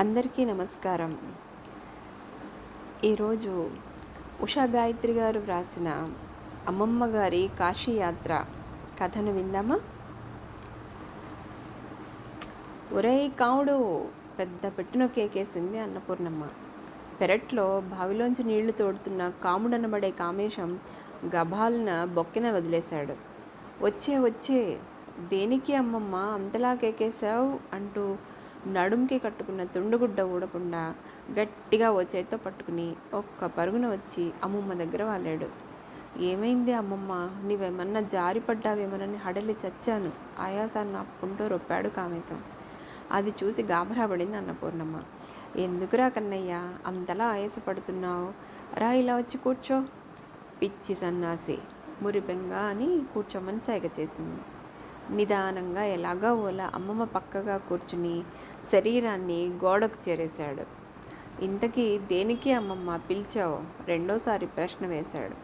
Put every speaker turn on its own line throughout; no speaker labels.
అందరికీ నమస్కారం. ఈరోజు ఉషా గాయత్రి గారు వ్రాసిన అమ్మమ్మ గారి కాశీయాత్ర కథను విందామా? ఒరేయ్ కావుడు పెద్ద పెట్టున కేకేసింది అన్నపూర్ణమ్మ. పెరట్లో బావిలోంచి నీళ్ళు తోడుతున్న కాముడనబడే కామేశం గభాలన బొక్కెన వదిలేశాడు. వచ్చే వచ్చే దేనికి అమ్మమ్మ అంతలా కేకేశావు? అంటూ నడుంకి కట్టుకున్న తుండుగుడ్డ ఊడకుండా గట్టిగా ఓ చేత్తో పట్టుకుని ఒక్క పరుగున వచ్చి అమ్మమ్మ దగ్గర వాలాడు. ఏమైంది అమ్మమ్మ? నీవేమన్నా జారిపడ్డావేమోనని హడలి చచ్చాను. ఆయాసాన్ని ఆపుకుంటూ రొప్పాడు కామేశం. అది చూసి గాబరా పడింది అన్నపూర్ణమ్మ. ఎందుకురా కన్నయ్య? అంతలా ఆయాసపడుతున్నావు? రా ఇలా వచ్చి కూర్చో. పిచ్చి సన్నాసి. మురిపెంగా అని కూర్చోమని సైగ చేసింది. నిదానంగా ఎలాగా ఓలా అమ్మమ్మ పక్కగా కూర్చుని శరీరాన్ని గోడకు చేరేశాడు. ఇంతకీ దేనికి అమ్మమ్మ పిలిచావు? రెండోసారి ప్రశ్న వేశాడు.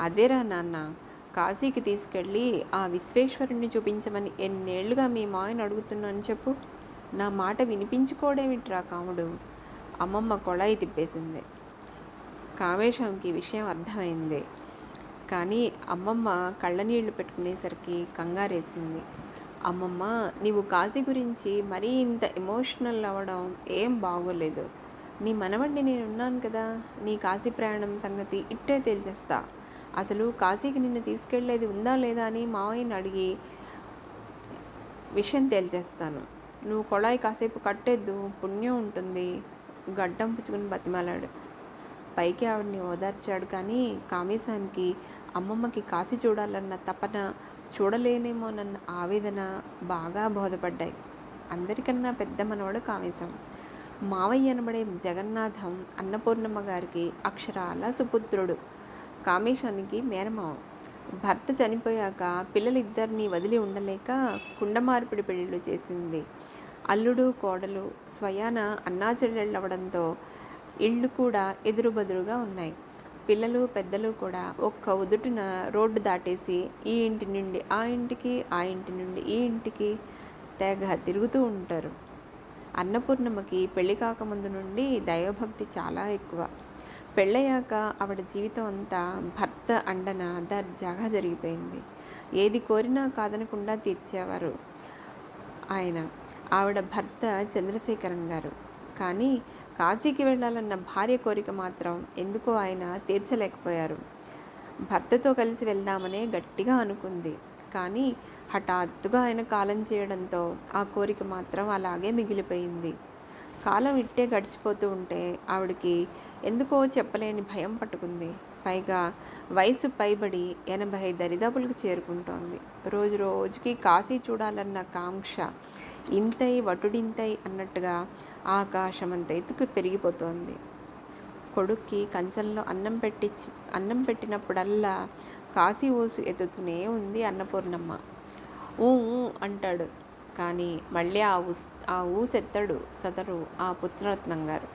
అదేరా నాన్న కాశీకి తీసుకెళ్ళి ఆ విశ్వేశ్వరుణ్ణి చూపించమని ఎన్నేళ్ళుగా మీ మాయను అడుగుతున్నాను చెప్పు. నా మాట వినిపించుకోవడేమిట్రా కాముడు? అమ్మమ్మ కొళాయి తిప్పేసింది. కామేశంకి విషయం అర్థమైంది. కానీ అమ్మమ్మ కళ్ళనీళ్ళు పెట్టుకునేసరికి కంగారేసింది. అమ్మమ్మ నీవు కాశీ గురించి మరీ ఇంత ఎమోషనల్ అవ్వడం ఏం బాగోలేదు. నీ మనవడిని నేను ఉన్నాను కదా నీ కాశీ ప్రయాణం సంగతి ఇట్టే తేల్చేస్తా. అసలు కాశీకి నిన్ను తీసుకెళ్ళేది ఉందా లేదా అని మావయ్యని అడిగి విషయం తేల్చేస్తాను. నువ్వు కొళాయి కాసేపు కట్టేద్దు పుణ్యం ఉంటుంది. గడ్డం పుచ్చుకుని బతిమాలాడు. పైకి ఆవిడని ఓదార్చాడు. కానీ కామేశానికి అమ్మమ్మకి కాశీ చూడాలన్న తపన చూడలేనేమోనన్న ఆవేదన బాగా బోధపడ్డాయి. అందరికన్నా పెద్ద మనవాడు కామేశం. మావయ్య అనబడే జగన్నాథం అన్నపూర్ణమ్మ గారికి అక్షరాల సుపుత్రుడు. కామేశానికి మేనమావ భర్త చనిపోయాక పిల్లలిద్దరిని వదిలి ఉండలేక కుండమార్పిడి పెళ్ళిళ్ళు చేసింది. అల్లుడు కోడలు స్వయాన అన్నాచెల్లెళ్ళవడంతో ఇళ్ళు కూడా ఎదురుబదురుగా ఉన్నాయి. పిల్లలు పెద్దలు కూడా ఒక్క ఉదుటిన రోడ్డు దాటేసి ఈ ఇంటి నుండి ఆ ఇంటికి ఆ ఇంటి నుండి ఈ ఇంటికి తెగ తిరుగుతూ ఉంటారు. అన్నపూర్ణమ్మకి పెళ్ళి కాకముందు నుండి దైవభక్తి చాలా ఎక్కువ. పెళ్ళయ్యాక ఆవిడ జీవితం అంతా భర్త అండన దర్జాగా జరిగిపోయింది. ఏది కోరినా కాదనకుండా తీర్చేవారు ఆయన. ఆవిడ భర్త చంద్రశేఖరన్ గారు. కానీ కాశీకి వెళ్ళాలన్న భార్య కోరిక మాత్రం ఎందుకో ఆయన తీర్చలేకపోయారు. భర్తతో కలిసి వెళ్దామనే గట్టిగా అనుకుంది. కానీ హఠాత్తుగా ఆయన కాలం చేయడంతో ఆ కోరిక మాత్రం అలాగే మిగిలిపోయింది. కాలం ఇట్టే గడిచిపోతూ ఉంటే ఆవిడకి ఎందుకో చెప్పలేని భయం పట్టుకుంది. పైగా వయసు పైబడి ఎనభై దరిదాపులకు చేరుకుంటోంది. రోజు రోజుకి కాశీ చూడాలన్న కాంక్ష ఇంతై వటుడింతై అన్నట్టుగా ఆకాశమంత ఎత్తుకు పెరిగిపోతోంది. కొడుక్కి కంచంలో అన్నం పెట్టి అన్నం పెట్టినప్పుడల్లా కాశీ ఓసు ఎత్తుతూనే ఉంది అన్నపూర్ణమ్మ. ఊ ఊ అంటాడు. కానీ మళ్ళీ ఆ ఊస్ ఆ ఊసెత్తడు సదరు ఆ పుత్రరత్నం గారు.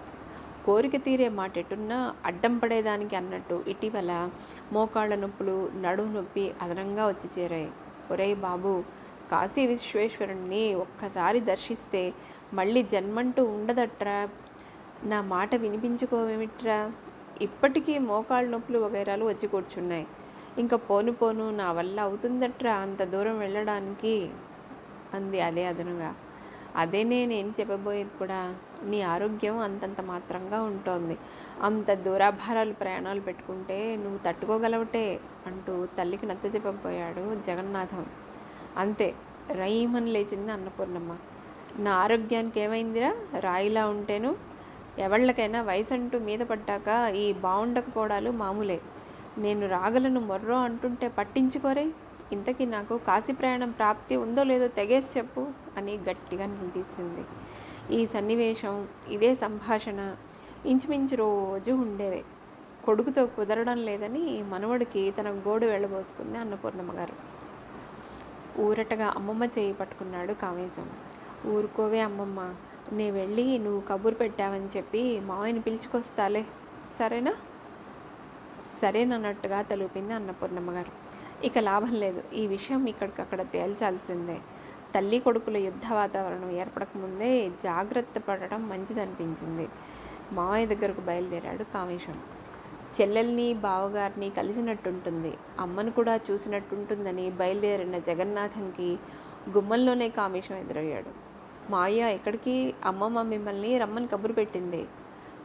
కోరిక తీరే మాట ఎటున్నా అడ్డం పడేదానికి అన్నట్టు ఇటీవల మోకాళ్ళ నొప్పులు నడుము నొప్పి అదనంగా వచ్చి చేరాయి. ఒరేయ్ బాబు కాశీ విశ్వేశ్వరుణ్ణి ఒక్కసారి దర్శిస్తే మళ్ళీ జన్మంటూ ఉండదట్రా? నా మాట వినిపించుకోవేమిట్రా? ఇప్పటికీ మోకాళ్ళ నొప్పులు వగైరాలు వచ్చి కూర్చున్నాయి. ఇంకా పోను పోను నా వల్ల అవుతుందట్రా అంత దూరం వెళ్ళడానికి? అంది అదే అదనుగా. అదే నేను చెప్పబోయేది కూడా నీ ఆరోగ్యం అంతంత మాత్రంగా ఉంటోంది. అంత దూరాభారాలు ప్రయాణాలు పెట్టుకుంటే నువ్వు తట్టుకోగలవటే అంటూ తల్లికి నచ్చ చెప్పబోయాడు జగన్నాథం. అంతే రయీమని లేచింది అన్నపూర్ణమ్మ. నా ఆరోగ్యానికి ఏమైందిరా? రాయిలా ఉంటేను? ఎవళ్ళకైనా వయసు అంటూ మీద పడ్డాక ఈ బాగుండకపోవడాలు మామూలే. నేను రాగలను మొర్రో అంటుంటే పట్టించుకోరే. ఇంతకీ నాకు కాశీ ప్రయాణం ప్రాప్తి ఉందో లేదో తెగేసి చెప్పు అని గట్టిగా నిలదీసింది. ఈ సన్నివేశం ఇదే సంభాషణ ఇంచుమించు రోజు ఉండేవే. కొడుకుతో కుదరడం లేదని మనవడికి తన గోడు వెళ్ళబోసుకుంది అన్నపూర్ణమ్మ గారు. ఊరటగా అమ్మమ్మ చేయి పట్టుకున్నాడు కామేశం. ఊరుకోవే అమ్మమ్మ నే వెళ్ళి నువ్వు కబురు పెట్టావని చెప్పి మావయ్యని పిలుచుకొస్తాలే. సరేనా? సరేనన్నట్టుగా తలుపింది అన్నపూర్ణమ్మ గారు. ఇక లాభం లేదు. ఈ విషయం ఇక్కడికక్కడ తేల్చాల్సిందే. తల్లి కొడుకుల యుద్ధ వాతావరణం ఏర్పడకముందే జాగ్రత్త పడటం మంచిదనిపించింది. మావయ్య దగ్గరకు బయలుదేరాడు కామేశం. చెల్లెల్ని బావగారిని కలిసినట్టుంటుంది. అమ్మను కూడా చూసినట్టుంటుందని బయలుదేరిన జగన్నాథంకి గుమ్మంలోనే కామేశం ఎదురయ్యాడు. మావయ్య ఎక్కడికి? అమ్మమ్మ మిమ్మల్ని రమ్మని కబురు పెట్టింది.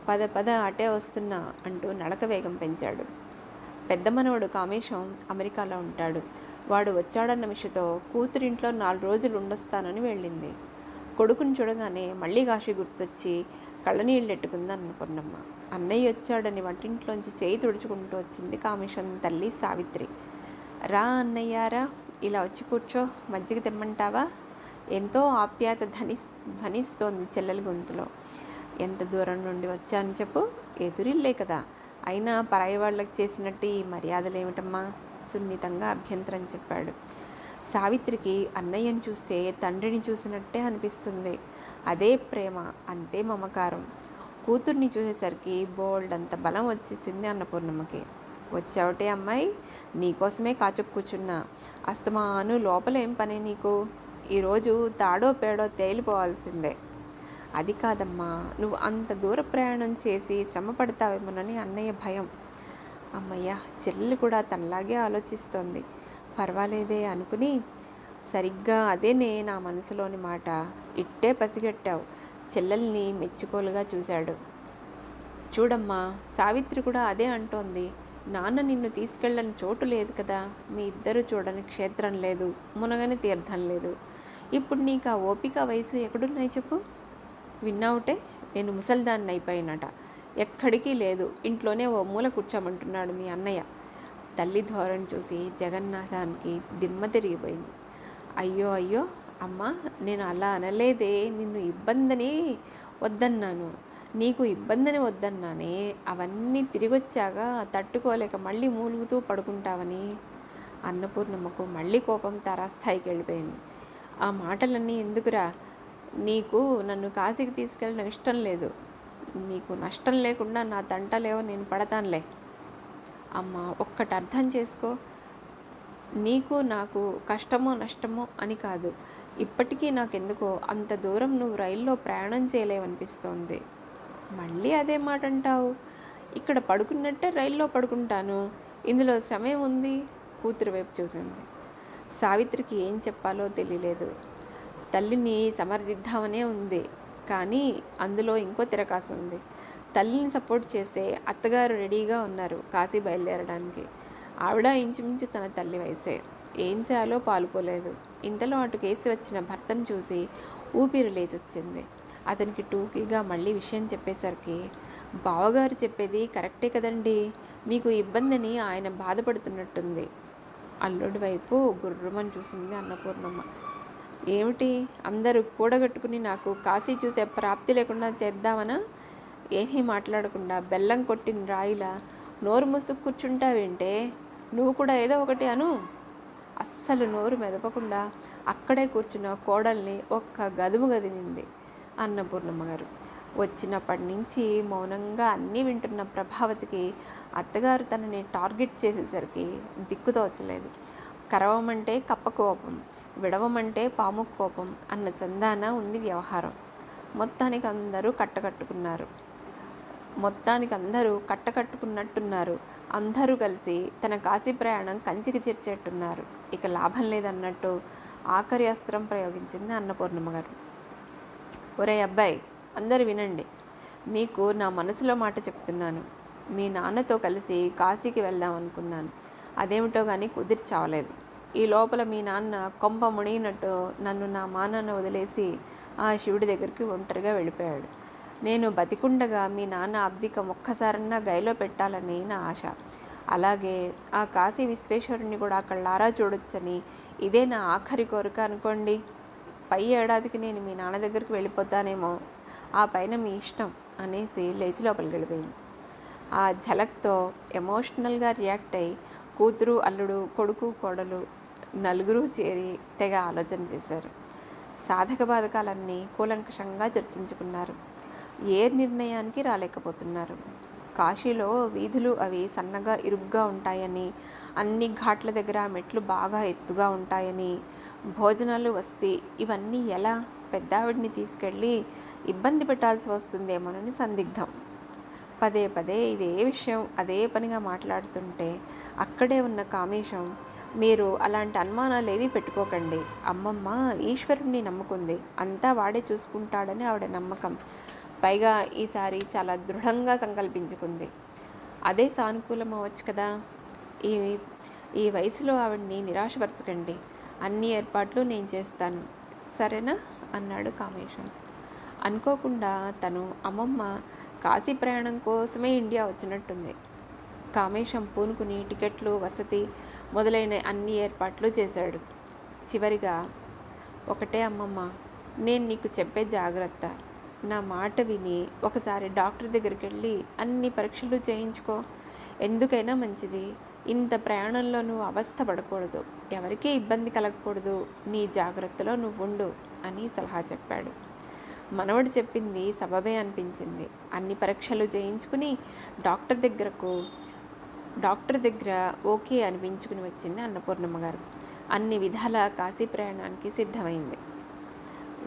పద పద అటే వస్తున్నా అంటూ నడక వేగం పెంచాడు. పెద్ద మనవడు కామేశం అమెరికాలో ఉంటాడు. వాడు వచ్చాడన్న విషయంతో కూతురింట్లో నాలుగు రోజులు ఉండొస్తానని వెళ్ళింది. కొడుకుని చూడగానే మళ్ళీ కాశీ గుర్తొచ్చి కళ్ళనీళ్ళు ఎట్టుకుంది అన్నపూర్ణమ్మ అన్నయ్య వచ్చాడని వంటింట్లోంచి చేయి తుడుచుకుంటూ వచ్చింది కామేశం తల్లి సావిత్రి. రా అన్నయ్యారా ఇలా వచ్చి కూర్చో. మజ్జిగ తెమ్మంటావా? ఎంతో ఆప్యాయత ధని ధ్వనిస్తోంది చెల్లెల గొంతులో. ఎంత దూరం నుండి వచ్చాను చెప్పు. ఎదురిల్లే కదా. అయినా పరాయి వాళ్ళకి చేసినట్టు ఈ మర్యాదలు ఏమిటమ్మా సున్నితంగా అభ్యంతరం చెప్పాడు. సావిత్రికి అన్నయ్యను చూస్తే తండ్రిని చూసినట్టే అనిపిస్తుంది. అదే ప్రేమ అంతే మమకారం. కూతుర్ని చూసేసరికి బోల్డ్ అంత బలం వచ్చేసింది అన్నపూర్ణమ్మకి. వచ్చావటే అమ్మాయి నీకోసమే కాచుకు కూర్చున్నా. అస్తమాను లోపల ఏం పని నీకు? ఈరోజు తాడో పేడో తేలిపోవాల్సిందే. అది కాదమ్మా నువ్వు అంత దూర ప్రయాణం చేసి శ్రమ పడతావేమోనని అన్నయ్య భయం. అమ్మయ్య చెల్లెలు కూడా తనలాగే ఆలోచిస్తోంది. పర్వాలేదే అనుకుని సరిగ్గా అదేనే నా మనసులోని మాట ఇట్టే పసిగట్టావు. చెల్లెల్ని మెచ్చుకోలుగా చూశాడు. చూడమ్మా సావిత్రి కూడా అదే అంటోంది. నాన్న నిన్ను తీసుకెళ్ళని చోటు లేదు కదా మీ ఇద్దరు చూడని క్షేత్రం లేదు మునగని తీర్థం లేదు. ఇప్పుడు నీకు ఆ ఓపిక వయసు ఎక్కడున్నాయి చెప్పు? విన్నావుటే? నేను ముసల్దాన్ని అయిపోయినట. ఎక్కడికి లేదు. ఇంట్లోనే ఓ మూల కూర్చోమంటున్నాడు మీ అన్నయ్య. తల్లి ధోరణి చూసి జగన్నాథానికి దిమ్మ తిరిగిపోయింది. అయ్యో అయ్యో అమ్మ నేను అలా అనలేదే. నిన్ను ఇబ్బందిని వద్దన్నాను. నీకు ఇబ్బందిని వద్దన్నానే. అవన్నీ తిరిగొచ్చాక తట్టుకోలేక మళ్ళీ మూలుగుతూ పడుకుంటావని. అన్నపూర్ణమ్మకు మళ్ళీ కోపం తారాస్థాయికి వెళ్ళిపోయింది. ఆ మాటలన్నీ ఎందుకురా? నీకు నన్ను కాశీకి తీసుకెళ్ళడం ఇష్టం లేదు. నీకు నష్టం లేకుండా నా తంటలేవో నేను పడతానులే. అమ్మ ఒక్కటి అర్థం చేసుకో. నీకు నాకు కష్టమో నష్టమో అని కాదు. ఇప్పటికీ నాకెందుకో అంత దూరం నువ్వు రైల్లో ప్రయాణం చేయలేవనిపిస్తోంది. మళ్ళీ అదే మాట అంటావు ఇక్కడ పడుకున్నట్టే రైల్లో పడుకుంటాను. ఇందులో సమయం ఉంది. కూతురు వైపు చూసింది. సావిత్రికి ఏం చెప్పాలో తెలియలేదు. తల్లిని సమర్థిద్దామనే ఉంది. కానీ అందులో ఇంకో తిరకాసు ఉంది. తల్లిని సపోర్ట్ చేస్తే అత్తగారు రెడీగా ఉన్నారు కాశీ బయలుదేరడానికి. ఆవిడ ఇంచుమించు తన తల్లి వయసే. ఏం చేయాలో పాలుపోలేదు. ఇంతలో అటు కేసి వచ్చిన భర్తను చూసి ఊపిరి లేచొచ్చింది. అతనికి టూకీగా మళ్ళీ విషయం చెప్పేసరికి బావగారు చెప్పేది కరెక్టే కదండి. మీకు ఇబ్బందిని ఆయన బాధపడుతున్నట్టుంది. అల్లుడి వైపు గుర్రమని చూసింది అన్నపూర్ణమ్మ. ఏమిటి? అందరూ కూడగట్టుకుని నాకు కాశీ చూసే ప్రాప్తి లేకుండా చేద్దామనా? ఏమీ మాట్లాడకుండా బెల్లం కొట్టిన రాయిలా నోరు మూసుకు కూర్చుంటావేంటే? నువ్వు కూడా ఏదో ఒకటి అను. అస్సలు నోరు మెదపకుండా అక్కడే కూర్చున్న కోడల్ని ఒక్క గదుము గదినింది అన్నపూర్ణమ్మ గారు. వచ్చినప్పటి నుంచి మౌనంగా అన్నీ వింటున్న ప్రభావతికి అత్తగారు తనని టార్గెట్ చేసేసరికి దిక్కుతోచలేదు కరవమంటే కప్ప కోపం. విడవమంటే పాము కోపం అన్న చందాన ఉంది వ్యవహారం. మొత్తానికి అందరూ కట్టకట్టుకున్నారు. మొత్తానికి అందరూ కట్టకట్టుకున్నట్టున్నారు. అందరూ కలిసి తన కాశీ ప్రయాణం కంచికి చేర్చేట్టున్నారు. ఇక లాభం లేదన్నట్టు ఆఖరి అస్త్రం ప్రయోగించింది అన్నపూర్ణమ్మ గారు. ఒరే అబ్బాయి అందరూ వినండి. మీకు నా మనసులో మాట చెప్తున్నాను. మీ నాన్నతో కలిసి కాశీకి వెళ్దాం అనుకున్నాను. అదేమిటో కానీ కుదిరి చావలేదు. ఈ లోపల మీ నాన్న కొంప మునిగినట్టు నన్ను నా మానాన్న వదిలేసి ఆ శివుడి దగ్గరికి ఒంటరిగా వెళ్ళిపోయాడు. నేను బతికుండగా మీ నాన్న అబ్దికం ఒక్కసారన్నా గైలో పెట్టాలని నా ఆశ. అలాగే ఆ కాశీ విశ్వేశ్వరుని కూడా కళ్ళారా చూడొచ్చని ఇదే నా ఆఖరి కోరిక అనుకోండి. పై ఏడాదికి నేను మీ నాన్న దగ్గరికి వెళ్ళిపోతానేమో ఆ పైన మీ ఇష్టం అనేసి లేచి లోపలికి వెళ్ళిపోయింది. ఆ ఝలక్తో ఎమోషనల్గా రియాక్ట్ అయి కూతురు అల్లుడు కొడుకు కోడలు నలుగురు చేరి తెగ ఆలోచన చేశారు. సాధక బాధకాలన్నీ కూలంకషంగా చర్చించుకున్నారు. ఏ నిర్ణయానికి రాలేకపోతున్నారు. కాశీలో వీధులు అవి సన్నగా ఇరుగ్గా ఉంటాయని అన్ని ఘాట్ల దగ్గర మెట్లు బాగా ఎత్తుగా ఉంటాయని భోజనాలు వస్తే ఇవన్నీ ఎలా పెద్దావిడిని తీసుకెళ్ళి ఇబ్బంది పెట్టాల్సి వస్తుందేమోనని సందిగ్ధం. పదే పదే ఇదే విషయం అదే పనిగా మాట్లాడుతుంటే అక్కడే ఉన్న కామేశం మీరు అలాంటి అనుమానాలు ఏమీ పెట్టుకోకండి. అమ్మమ్మ ఈశ్వరుణ్ణి నమ్ముకుంది. అంతా వాడే చూసుకుంటాడని ఆవిడ నమ్మకం. పైగా ఈసారి చాలా దృఢంగా సంకల్పించుకుంది. అదే సానుకూలం అవ్వచ్చు కదా? ఈ ఈ వయసులో ఆవిడ్ని నిరాశపరచకండి. అన్ని ఏర్పాట్లు నేను చేస్తాను. సరేనా? అన్నాడు కామేశం. అనుకోకుండా తను అమ్మమ్మ కాశీ ప్రయాణం కోసమే ఇండియా వచ్చినట్టుంది. కామేశం పూనుకుని టికెట్లు వసతి మొదలైన అన్ని ఏర్పాట్లు చేశాడు. చివరిగా ఒకటే అమ్మమ్మ నేను నీకు చెప్పే జాగ్రత్త. నా మాట విని ఒకసారి డాక్టర్ దగ్గరికి వెళ్ళి అన్ని పరీక్షలు చేయించుకో. ఎందుకైనా మంచిది. ఇంత ప్రయాణంలో నువ్వు అవస్థ పడకూడదు. ఎవరికీ ఇబ్బంది కలగకూడదు. నీ జాగ్రత్తలో నువ్వు ఉండు అని సలహా చెప్పాడు. మనవడు చెప్పింది సబబే అనిపించింది. అన్ని పరీక్షలు చేయించుకుని డాక్టర్ దగ్గరకు డాక్టర్ దగ్గర ఓకే అనిపించుకుని వచ్చింది అన్నపూర్ణమ్మ గారు. అన్ని విధాల కాశీ ప్రయాణానికి సిద్ధమైంది.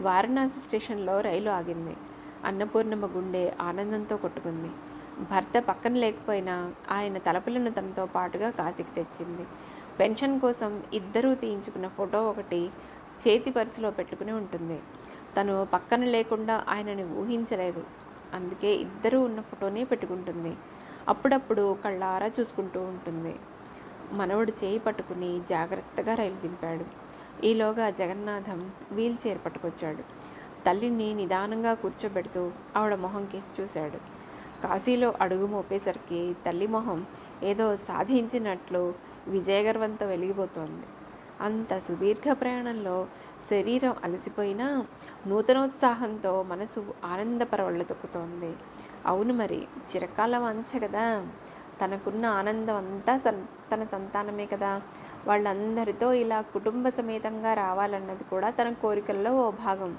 వారణాసి స్టేషన్లో రైలు ఆగింది. అన్నపూర్ణమ్మ గుండె ఆనందంతో కొట్టుకుంది. భర్త పక్కన లేకపోయినా ఆయన తలపులను తనతో పాటుగా కాశీకి తెచ్చింది. పెన్షన్ కోసం ఇద్దరూ తీయించుకున్న ఫోటో ఒకటి చేతి పర్సులో పెట్టుకుని ఉంటుంది. తను పక్కన లేకుండా ఆయనని ఊహించలేదు. అందుకే ఇద్దరూ ఉన్న ఫోటోనే పెట్టుకుంటుంది. అప్పుడప్పుడు కళ్ళారా చూసుకుంటూ ఉంటుంది. మనవడు చేయి పట్టుకుని జాగ్రత్తగా రైలు దింపాడు. ఈలోగా జగన్నాథం వీల్ చైర్ పట్టుకొచ్చాడు. తల్లిని నిదానంగా కూర్చోబెడుతూ ఆవిడ మొహం కేసి చూశాడు. కాశీలో అడుగు మోపేసరికి తల్లి మొహం ఏదో సాధించినట్లు విజయగర్వంతో వెలిగిపోతోంది. అంత సుదీర్ఘ ప్రయాణంలో శరీరం అలసిపోయినా నూతనోత్సాహంతో మనసు ఆనంద తొక్కుతోంది. అవును మరి చిరకాల వంచ కదా. తనకున్న ఆనందం అంతా సన్ తన సంతానమే కదా. వాళ్ళందరితో ఇలా కుటుంబ సమేతంగా రావాలన్నది కూడా తన కోరికల్లో ఓ భాగం.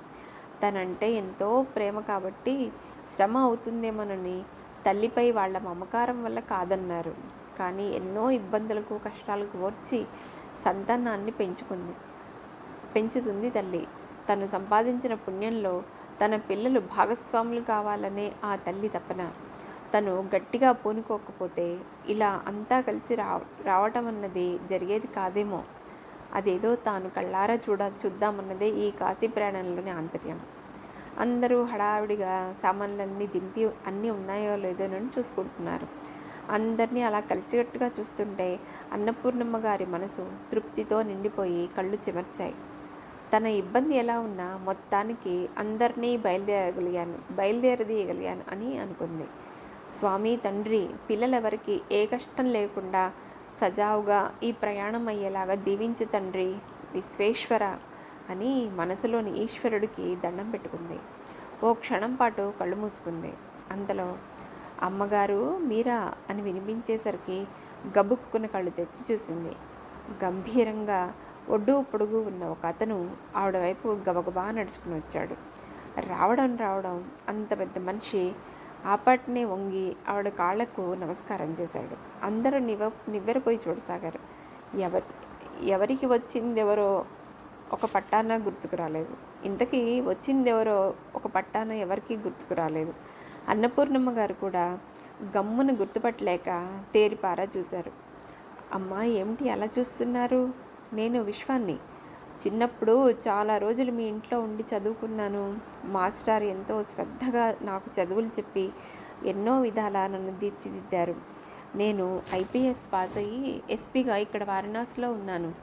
తనంటే ఎంతో ప్రేమ కాబట్టి శ్రమ అవుతుందేమోనని తల్లిపై వాళ్ళ మమకారం వల్ల కాదన్నారు. కానీ ఎన్నో ఇబ్బందులకు కష్టాలకు ఓర్చి సంతానాన్ని పెంచుకుంది. పెంచుతుంది తల్లి. తను సంపాదించిన పుణ్యంలో తన పిల్లలు భాగస్వాములు కావాలనే ఆ తల్లి తపన. తను గట్టిగా పూనుకోకపోతే ఇలా అంతా కలిసి రా రావటం అన్నది జరిగేది కాదేమో. అదేదో తాను కళ్ళారా చూడ చూద్దామన్నదే ఈ కాశీ ప్రయాణంలోని ఆంతర్యం. అందరూ హడావిడిగా సామాన్లన్నీ దింపి అన్నీ ఉన్నాయో లేదోనని చూసుకుంటున్నారు. అందరినీ అలా కలిసికట్టుగా చూస్తుంటే అన్నపూర్ణమ్మ గారి మనసు తృప్తితో నిండిపోయి కళ్ళు చెమర్చాయి. తన ఇబ్బంది ఎలా ఉన్నా మొత్తానికి అందరినీ బయలుదేరగలిగాను బయలుదేరదీయగలిగాను అని అనుకుంది. స్వామి తండ్రి పిల్లలెవరికి ఏ కష్టం లేకుండా సజావుగా ఈ ప్రయాణం అయ్యేలాగా దీవించు తండ్రి విశ్వేశ్వర అని మనసులోని ఈశ్వరుడికి దండం పెట్టుకుంది. ఓ క్షణం పాటు కళ్ళు మూసుకుంది. అంతలో అమ్మగారు మీరా అని వినిపించేసరికి గబుక్కున కళ్ళు తెచ్చి చూసింది. గంభీరంగా ఒడ్డు పొడుగు ఉన్న ఒక అతను ఆవిడ వైపు గబగబా నడుచుకుని వచ్చాడు. రావడం రావడం అంత పెద్ద మనిషి ఆపాటినే వంగి ఆవిడ కాళ్ళకు నమస్కారం చేశాడు. అందరూ నివ నివ్వెరపోయి చూడసాగారు. ఎవరి ఎవరికి వచ్చిందెవరో ఒక పట్టాన గుర్తుకు రాలేదు. ఇంతకీ వచ్చిందెవరో ఒక పట్టాన ఎవరికి గుర్తుకు రాలేదు. అన్నపూర్ణమ్మ గారు కూడా గమ్మును గుర్తుపట్టలేక తేరిపారా చూశారు. అమ్మా ఏమిటి అలా చూస్తున్నారు? నేను విశ్వాన్ని. చిన్నప్పుడు చాలా రోజులు మీ ఇంట్లో ఉండి చదువుకున్నాను. మాస్టర్ ఎంతో శ్రద్ధగా నాకు చదువులు చెప్పి ఎన్నో విధాల నన్ను తీర్చిదిద్దారు. నేను ఐపీఎస్ పాస్ అయ్యి ఎస్పీగా ఇక్కడ వారణాసిలో ఉన్నాను.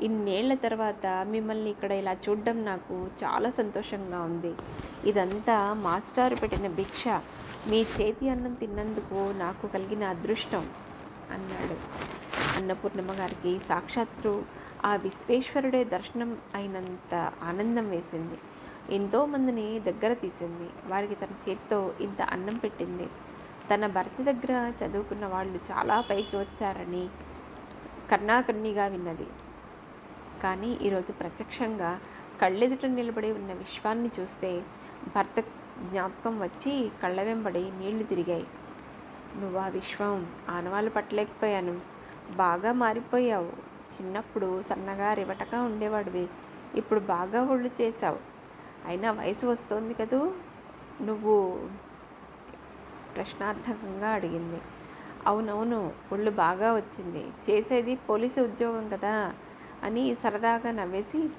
ఇన్నేళ్ళ తర్వాత మిమ్మల్ని ఇక్కడ ఇలా చూడడం నాకు చాలా సంతోషంగా ఉంది. ఇదంతా మాస్టర్ పెట్టిన భిక్ష. మీ చేతి అన్నం తిన్నందుకు నాకు కలిగిన అదృష్టం అన్నాడు. అన్నపూర్ణమ్మ గారికి సాక్షాత్తు ఆ విశ్వేశ్వరుడే దర్శనం అయినంత ఆనందం వేసింది. ఎంతోమందిని దగ్గర తీసింది. వారికి తన చేత్తో ఇంత అన్నం పెట్టింది. తన భర్త దగ్గర చదువుకున్న వాళ్ళు చాలా పైకి వచ్చారని కన్నాకన్నీగా విన్నది. కానీ ఈరోజు ప్రత్యక్షంగా కళ్ళెదుట నిలబడి ఉన్న విశ్వాన్ని చూస్తే భర్త జ్ఞాపకం వచ్చి కళ్ళ వెంబడి నీళ్ళు తిరిగాయి. నువ్వు ఆ విశ్వం ఆనవాళ్ళు పట్టలేకపోయాను. బాగా మారిపోయావు. చిన్నప్పుడు సన్నగా రివటగా ఉండేవాడివి. ఇప్పుడు బాగా ఒళ్ళు చేసావు అయినా వయసు వస్తోంది కదూ నువ్వు ప్రశ్నార్థకంగా అడిగింది. అవునవును ఒళ్ళు బాగా వచ్చింది. చేసేది పోలీసు ఉద్యోగం కదా అని సరదాగా నవ్వేసి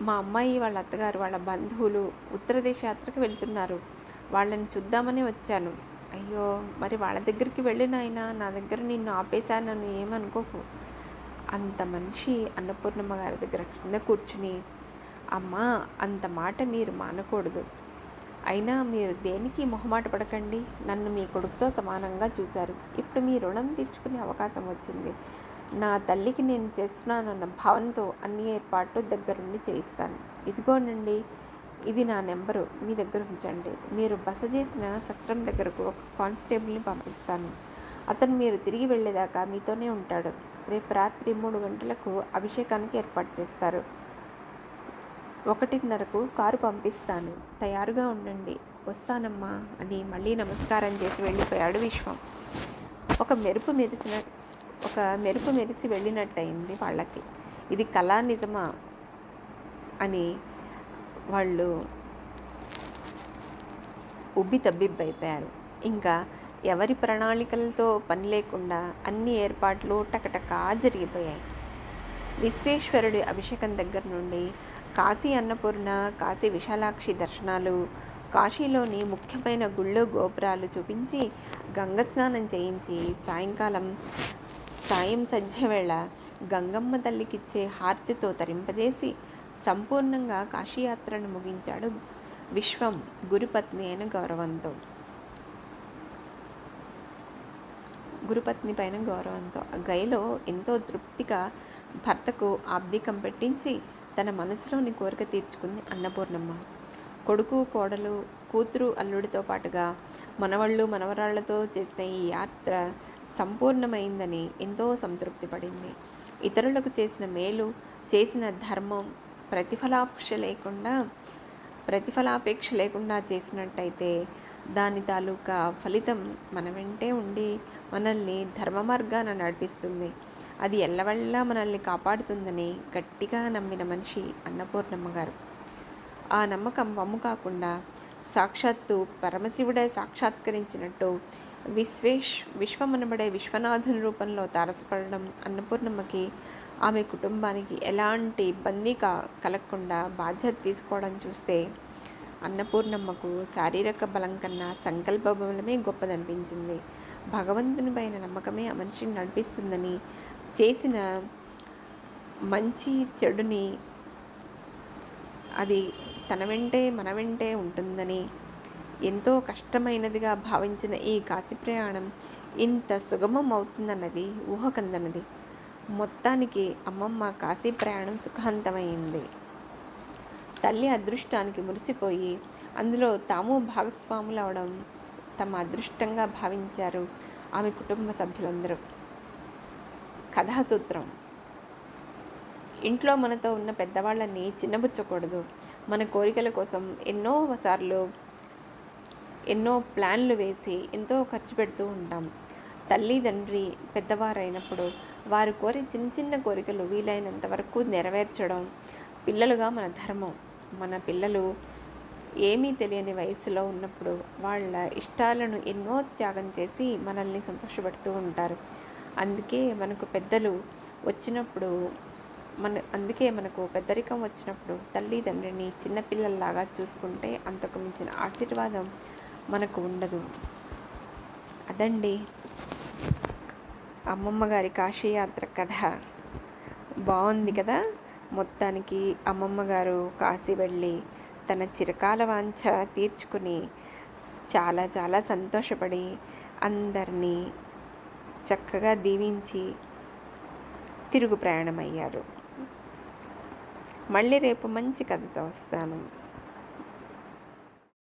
మా అమ్మాయి వాళ్ళ అత్తగారు వాళ్ళ బంధువులు ఉత్తరదేశ యాత్రకు వెళ్తున్నారు. వాళ్ళని చూద్దామని వచ్చాను. అయ్యో మరి వాళ్ళ దగ్గరికి వెళ్ళినైనా నా దగ్గర నిన్ను ఆపేశానని ఏమనుకోకు. అంత మనిషి అన్నపూర్ణమ్మ గారి దగ్గర కింద కూర్చుని అమ్మా అంత మాట మీరు మానకూడదు. అయినా మీరు దేనికి మొహమాట పడకండి? నన్ను మీ కొడుకుతో సమానంగా చూశారు. ఇప్పుడు మీ రుణం తీర్చుకునే అవకాశం వచ్చింది. నా తల్లికి నేను చేస్తున్నానన్న భావనతో అన్ని ఏర్పాట్లు దగ్గరుండి చేయిస్తాను. ఇదిగోనండి ఇది నా నెంబరు. మీ దగ్గర ఉంచండి. మీరు బస చేసిన సత్రం దగ్గరకు ఒక కానిస్టేబుల్ని పంపిస్తాను. అతను మీరు తిరిగి వెళ్ళేదాకా మీతోనే ఉంటాడు. రేపు రాత్రి మూడు గంటలకు అభిషేకానికి ఏర్పాటు చేస్తారు. ఒకటిన్నరకు కారు పంపిస్తాను. తయారుగా ఉండండి. వస్తానమ్మా అని మళ్ళీ నమస్కారం చేసి వెళ్ళిపోయాడు విశ్వం. ఒక మెరుపు మెరిసిన ఒక మెరుపు మెరిసి వెళ్ళినట్టయింది వాళ్ళకి. ఇది కళా నిజమా? అని వాళ్ళు ఉబ్బి తబ్బిబ్బైపోయారు. ఇంకా ఎవరి ప్రణాళికలతో పని లేకుండా అన్ని ఏర్పాట్లు టకటకా జరిగిపోయాయి. విశ్వేశ్వరుడి అభిషేకం దగ్గర నుండి కాశీ అన్నపూర్ణ కాశీ విశాలాక్షి దర్శనాలు కాశీలోని ముఖ్యమైన గుళ్ళు గోపురాలు చూపించి గంగ స్నానం చేయించి సాయంకాలం సాయం సంధ్య వేళ గంగమ్మ తల్లికిచ్చే హారతితో తరింపజేసి సంపూర్ణంగా కాశీయాత్రను ముగించాడు విశ్వం గురుపత్ని అయిన గౌరవంతో. గురుపత్ని పైన గౌరవంతో. గైలో ఎంతో తృప్తిగా భర్తకు ఆబ్దికం పెట్టించి తన మనసులోని కోరిక తీర్చుకుంది అన్నపూర్ణమ్మ. కొడుకు కోడలు కూతురు అల్లుడితో పాటుగా మనవళ్ళు మనవరాళ్ళతో చేసిన ఈ యాత్ర సంపూర్ణమైందని ఎంతో సంతృప్తి పడింది. ఇతరులకు చేసిన మేలు చేసిన ధర్మం ప్రతిఫలాపేక్ష లేకుండా ప్రతిఫలాపేక్ష లేకుండా చేసినట్టయితే దాని తాలూకా ఫలితం మన వెంటే ఉండి మనల్ని ధర్మ మార్గాన నడిపిస్తుంది. అది ఎల్లవల్లా మనల్ని కాపాడుతుందని గట్టిగా నమ్మిన మనిషి అన్నపూర్ణమ్మ గారు. ఆ నమ్మకం వమ్ము కాకుండా సాక్షాత్తు పరమశివుడే సాక్షాత్కరించినట్టు విశ్వేష్ విశ్వమనబడే విశ్వనాథుని రూపంలో తారసపడడం అన్నపూర్ణమ్మకి ఆమె కుటుంబానికి ఎలాంటి ఇబ్బంది కలగకుండా బాధ్యత తీసుకోవడం చూస్తే అన్నపూర్ణమ్మకు శారీరక బలం కన్నా సంకల్ప బలమే గొప్పదనిపించింది. భగవంతుని పైన నమ్మకమే ఆ మనిషిని నడిపిస్తుందని చేసిన మంచి చెడుని అది తన వెంటే మన వెంటే ఉంటుందని ఎంతో కష్టమైనదిగా భావించిన ఈ కాశీ ప్రయాణం ఇంత సుగమం అవుతుందన్నది ఊహకందనది. మొత్తానికి అమ్మమ్మ కాశీ ప్రయాణం సుఖాంతమైంది. తల్లి అదృష్టానికి మురిసిపోయి అందులో తాము భాగస్వాములు అవడం తమ అదృష్టంగా భావించారు ఆమె కుటుంబ సభ్యులందరూ. కథాసూత్రం ఇంట్లో మనతో ఉన్న పెద్దవాళ్ళని చిన్నబుచ్చకూడదు. మన కోరికల కోసం ఎన్నో సార్లు ఎన్నో ప్లాన్లు వేసి ఎంతో ఖర్చు పెడుతూ ఉంటాం. తల్లి తండ్రి పెద్దవారైనప్పుడు వారు కోరి చిన్న చిన్న కోరికలు వీలైనంత వరకు నెరవేర్చడం పిల్లలుగా మన ధర్మం. మన పిల్లలు ఏమీ తెలియని వయసులో ఉన్నప్పుడు వాళ్ళ ఇష్టాలను ఎన్నో త్యాగం చేసి మనల్ని సంతోషపెడుతూ ఉంటారు. అందుకే మనకు పెద్దలు వచ్చినప్పుడు మన అందుకే మనకు పెద్దరికం వచ్చినప్పుడు తల్లిదండ్రిని చిన్నపిల్లల్లాగా చూసుకుంటే అంతకు మించిన ఆశీర్వాదం మనకు ఉండదు. అదండి అమ్మమ్మ గారి కాశీయాత్ర కథ. బాగుంది కదా? మొత్తానికి అమ్మమ్మ గారు కాశీ వెళ్ళి తన చిరకాల వాంఛ తీర్చుకుని చాలా చాలా సంతోషపడి అందరినీ చక్కగా దీవించి తిరుగు ప్రయాణమయ్యారు. మళ్ళీ రేపు మంచి కథతో వస్తాను.